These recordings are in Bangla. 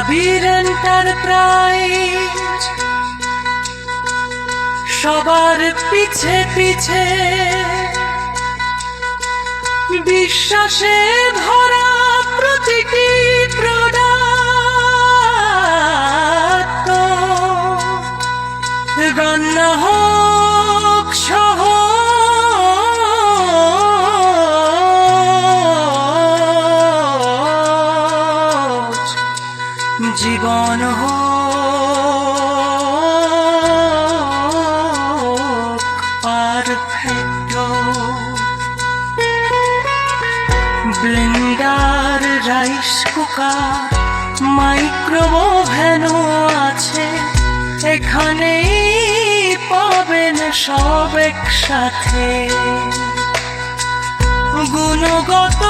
জাবির এন্টারপ্রাইজ সবার পিছে পিছে। বিশ্বাসে হোক। পারফেক্ট। ব্লেন্ডার রাইস কুকার মাইক্রোওভেনও আছে। এখানেই পাবেন সব একসাথে। গুণগত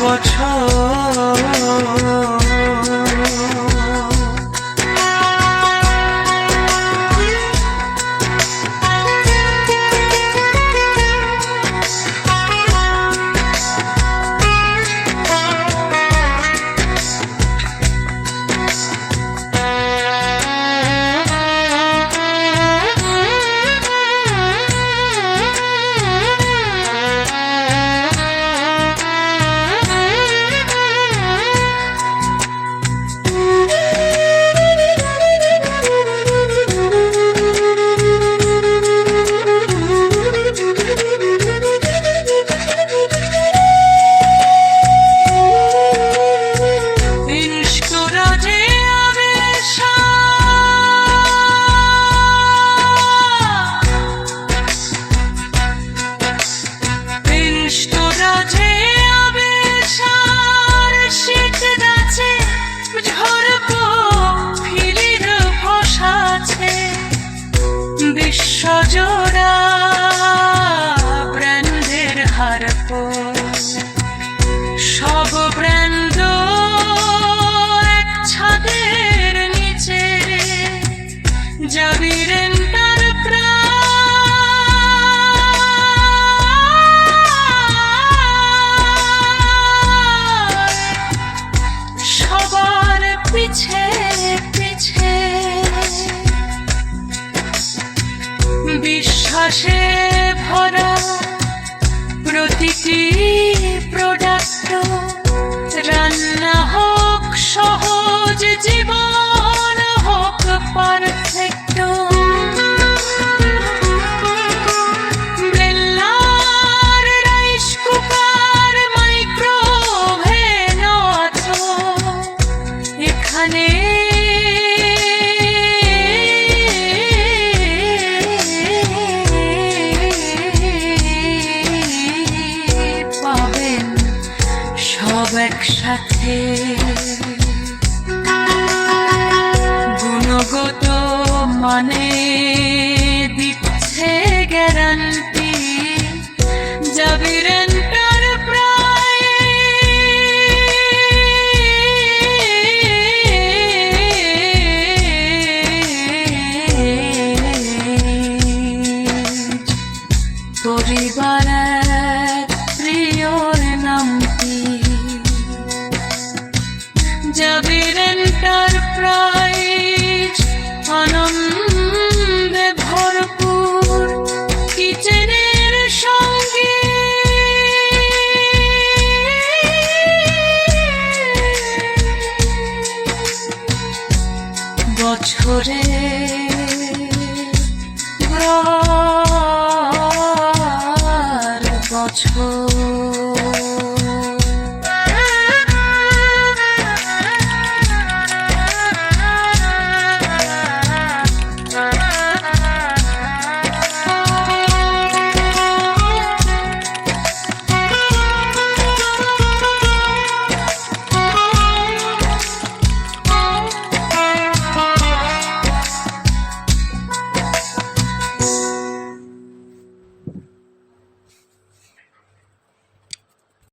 বছর বিশ্বজোড়া ব্র্যান্ডের হারপ সব ব্র্যান্ড ছাদের নিচে এন্টারপ্রাইজ প্রতিটি প্রোডাক্ট রান্না হোক সহজ জীবন একসাথে গুণগত মানে দিচ্ছে গ্যারান্টি জাবির এন্টারপ্রাইজ পরিবারের করে বছর